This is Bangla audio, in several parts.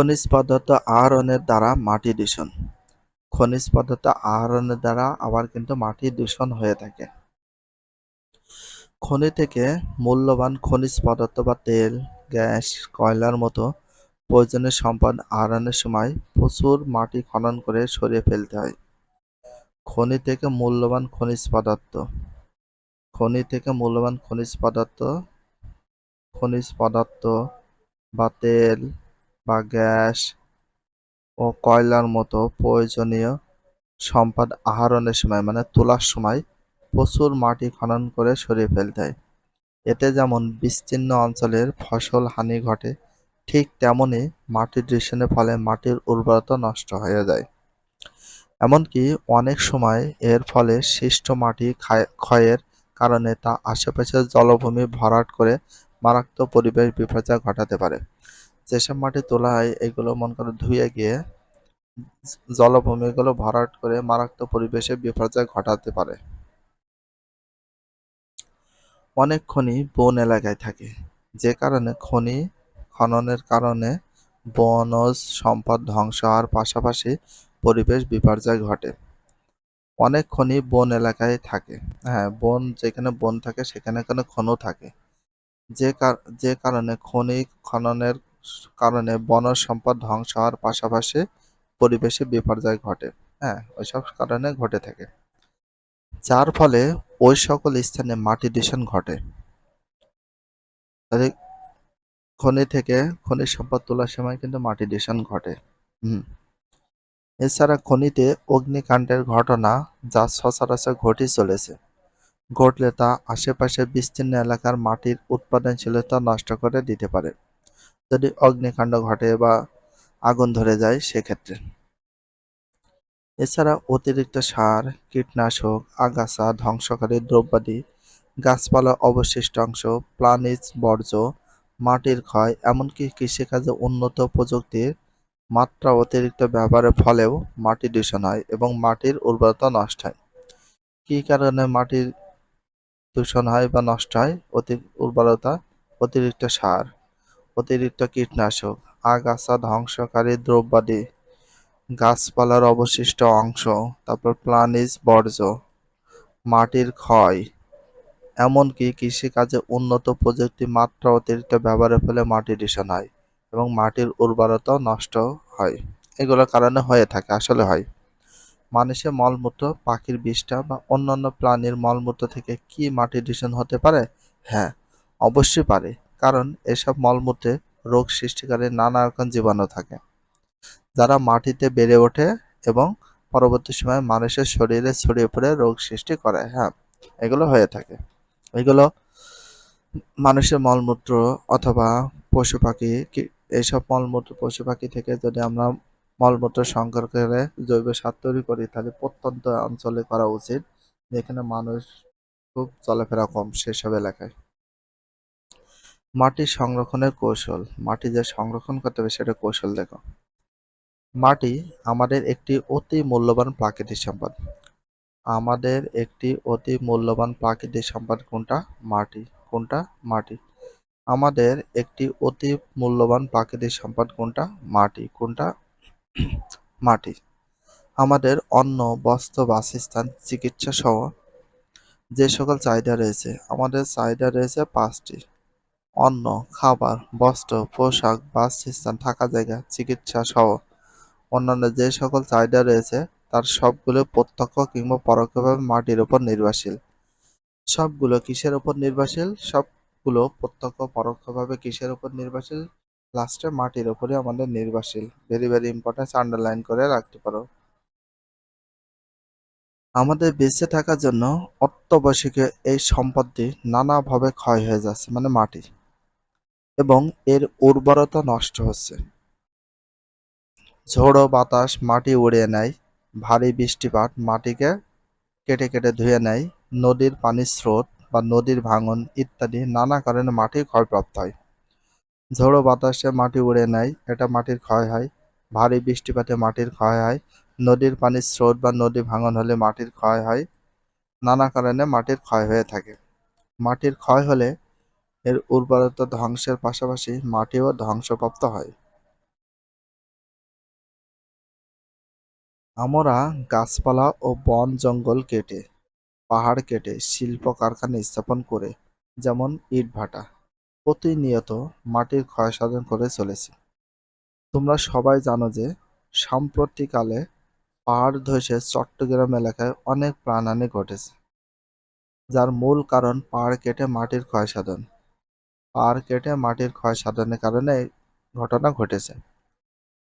খনিজ পদার্থ আহরণের দ্বারা মাটি দূষণ। খনিজ পদার্থ আহরণের দ্বারা আবার কিন্তু মাটি দূষণ হয়ে থাকে। খনি থেকে মূল্যবান খনিজ পদার্থ বা তেল, গ্যাস, কয়লার মতো প্রয়োজনীয় সম্পদ আহরণের সময় প্রচুর মাটি খনন করে সরিয়ে ফেলতে হয়। খনি থেকে মূল্যবান খনিজ পদার্থ। খনি থেকে মূল্যবান খনিজ পদার্থ খনিজ পদার্থ বা তেল বা গ্যাস ও কয়লার মতো প্রয়োজনীয় সম্পদ আহরণের সময় মানে তোলার সময় প্রচুর মাটি খনন করে সরিয়ে ফেলতে হয়। এতে যেমন বিস্তীর্ণ অঞ্চলের ফসল হানি ঘটে, ঠিক তেমনি মাটির দূষণের ফলে মাটির উর্বরতা নষ্ট হয়ে যায়। এমনকি অনেক সময় এর ফলে সৃষ্ট মাটি ক্ষয়ের কারণে তা আশেপাশের জলভূমি ভরাট করে মারাত্মক পরিবেশ বিপর্যয় ঘটাতে পারে। যেসব মাটি তোলা হয়, এগুলো মন করে ধুয়ে গিয়ে জলভূমিগুলো ভরাট করে মারাত্মক পরিবেশে বিপর্যয় ঘটাতে পারে। অনেক খনি বন এলাকায় থাকে, যে কারণে খনি খননের কারণে বনজ সম্পদ ধ্বংস হওয়ার পাশাপাশি পরিবেশ বিপর্যয় ঘটে। অনেক খনি বন এলাকায় থাকে হ্যাঁ বন যেখানে বন থাকে সেখানে কোনো খনও থাকে। যে যে কারণে খনি খননের কারণে বনজ সম্পদ ধ্বংস হওয়ার পাশাপাশি পরিবেশে বিপর্যয় ঘটে। হ্যাঁ ওইসব কারণে ঘটে থাকে। যার ফলে ওই সকল স্থানে মাটি দূষণ ঘটে। খনি থেকে খনিজ সম্পদ তোলার সময় কিন্তু মাটি দূষণ ঘটে। হুম। এছাড়া খনিতে অগ্নিকাণ্ডের ঘটনা যা সচরাচর ঘটে চলেছে। ঘটলে তা আশেপাশের বিস্তীর্ণ এলাকার মাটির উৎপাদনশীলতা নষ্ট করে দিতে পারে। যদি অগ্নিকাণ্ড ঘটে বা আগুন ধরে যায় সেক্ষেত্রে। এছাড়া অতিরিক্ত সার, কীটনাশক, আগাছা, ধ্বংসকারী দ্রব্যাদি গাছপালা অবশিষ্টাংশ প্লানিজ বর্জ্য, মাটির ক্ষয়, এমনকি কৃষিকাজে উন্নত প্রযুক্তির মাত্রা অতিরিক্ত ব্যবহারের ফলেও মাটি দূষণ হয় এবং মাটির উর্বরতা নষ্ট হয়। কী কারণে মাটির দূষণ হয় বা নষ্ট হয়? অতি উর্বরতা অতিরিক্ত সার। অতিরিক্ত কীটনাশক, আগাছা ধ্বংসকারী দ্রব্যাদি। গাছপালার অবশিষ্ট অংশ, তারপর প্লানিজ বর্জ্য, মাটির ক্ষয়, এমনকি কৃষিকাজে উন্নত প্রযুক্তি মাত্রা অতিরিক্ত ব্যবহারের ফলে মাটি দূষণ হয় এবং মাটির উর্বরতাও নষ্ট হয়। এগুলোর কারণে হয়ে থাকে, আসলে হয়। মানুষের মলমূত্র, পাখির বিষটা বা অন্যান্য প্রাণীর মলমূত্র থেকে কি মাটি দূষণ হতে পারে? হ্যাঁ অবশ্যই পারে। কারণ এসব মলমূত্রে রোগ সৃষ্টিকারী নানা রকম জীবাণু থাকে, যারা মাটিতে বেড়ে ওঠে এবং পরবর্তী সময়ে মানুষের শরীরে ছড়িয়ে পড়ে রোগ সৃষ্টি করে। হ্যাঁ এগুলো হয়ে থাকে। এগুলো মানুষের মলমূত্র অথবা পশু পাখি এইসব মলমূত্র পশু পাখি থেকে যদি আমরা মলমূত্র সংগ্রহ করে জৈব সার তৈরি করি, তাহলে প্রত্যন্ত অঞ্চলে করা উচিত, যেখানে মানুষ খুব চলাফেরা কম সেসব এলাকায়। মাটি সংরক্ষণের কৌশল। মাটি যে সংরক্ষণ করতে হবে সেটা কৌশল দেখো। মাটি আমাদের একটি অতি মূল্যবান প্রাকৃতিক সম্পদ। আমাদের একটি অতি মূল্যবান প্রাকৃতিক সম্পদ কোনটা? মাটি। কোনটা? মাটি। আমাদের একটি অতি মূল্যবান প্রাকৃতিক সম্পদ কোনটা? মাটি। কোনটা? মাটি। আমাদের অন্ন, বস্ত্র, বাসস্থান, চিকিৎসা সহ যে সকল চাহিদা রয়েছে, আমাদের চাহিদা রয়েছে পাঁচটি। অন্ন, খাবার, বস্ত্র, পোশাক বাসস্থান থাকা জায়গা, চিকিৎসা সহ অন্যান্য যে সকল চাহিদা রয়েছে, তার সবগুলো প্রত্যক্ষ কিংবা পরোক্ষভাবে মাটির উপর নির্ভরশীল। সবগুলো কিসের উপর নির্ভরশীল? সবগুলো প্রত্যক্ষ, পরোক্ষভাবে কিসের উপর নির্ভরশীল? লাস্টে মাটির উপরে আমাদের নির্ভরশীল। ভেরি ভেরি ইম্পর্টেন্স আন্ডারলাইন করে রাখতে পারো। আমাদের বেঁচে থাকার জন্য অত্যাবশ্যকীয় এই সম্পদটি নানাভাবে ক্ষয় হয়ে যাচ্ছে মানে মাটি এবং এর উর্বরতা নষ্ট হচ্ছে। ঝোড়ো বাতাস মাটি উড়িয়ে নেয়, ভারী বৃষ্টিপাত মাটিকে কেটে কেটে ধুয়ে নেয়, নদীর পানির স্রোত বা নদীর ভাঙন ইত্যাদি নানা কারণে মাটি ক্ষয়প্রাপ্ত হয়। ঝোড়ো বাতাসে মাটি উড়ে নেয়, এটা মাটির ক্ষয় হয়, ভারী বৃষ্টিপাতে মাটির ক্ষয় হয়, নদীর পানির স্রোত বা নদী ভাঙন হলে মাটির ক্ষয় হয়, নানা কারণে মাটির ক্ষয় হয়ে থাকে। মাটির ক্ষয় হলে এর উর্বরতা ধ্বংসের পাশাপাশি মাটিও ধ্বংসপ্রাপ্ত হয়। আমরা গাছপালা ও বন জঙ্গল কেটে, পাহাড় কেটে, শিল্প কারখানা স্থাপন করে, যেমন ইটভাটা প্রতিনিয়ত মাটির ক্ষয়সাধন করে চলেছি। তোমরা সবাই জানো যে, সাম্প্রতিককালে পাহাড় ধসে চট্টগ্রাম এলাকায় অনেক প্রাণহানি ঘটেছে, যার মূল কারণ পাহাড় কেটে মাটির ক্ষয়সাধন। পাহাড় কেটে মাটির ক্ষয়সাধনের কারণে এই ঘটনা ঘটেছে।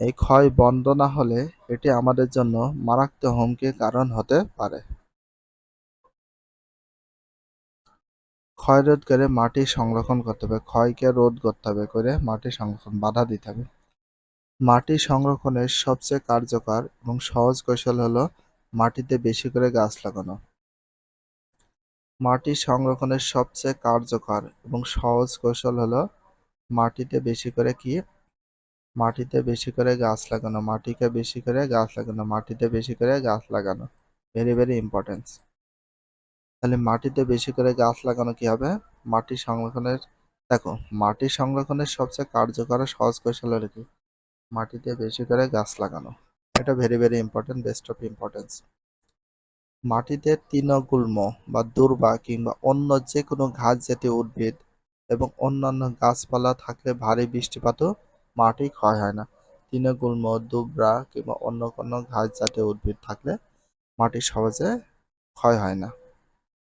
এই ক্ষয় বন্ধ না হলে এটি আমাদের জন্য মারাত্মক হুমকির কারণ হতে পারে। ক্ষয় রোধ করে মাটি সংরক্ষণ করতে হবে, ক্ষয়কে রোধ করতে হবে করে মাটি সংরক্ষণ, বাধা দিতে হবে। মাটি সংরক্ষণের সবচেয়ে কার্যকর এবং সহজ কৌশল হলো মাটিতে বেশি করে গাছ লাগানো। মাটি সংরক্ষণের সবচেয়ে কার্যকর এবং সহজ কৌশল হলো মাটিতে বেশি করে কি? মাটিতে বেশি করে গাছ লাগানো, মাটিকে বেশি করে গাছ লাগানো, মাটিতে বেশি করে গাছ লাগানো। ভেরি ভেরি ইম্পর্টেন্স তাহলে মাটিতে বেশি করে গাছ লাগানো কি হবে? মাটি সংরক্ষণের, দেখো, মাটি সংরক্ষণের সবচেয়ে কার্যকর সহজ কৌশল হলো কি? মাটিতে বেশি করে গাছ লাগানো। এটা very very important best of importance মাটিতে তৃণগুল্ম বা দূর্বা কিংবা অন্য যে কোনো ঘাস জাতীয় উদ্ভিদ এবং অন্যান্য গাছপালা থাকলে ভারী বৃষ্টিপাতও মাটি ক্ষয় হয় না। তৃণগুল্ম দুবরা কিংবা অন্য কোনো ঘাস জাতীয় উদ্ভিদ থাকলে মাটি সহজে ক্ষয় হয় না।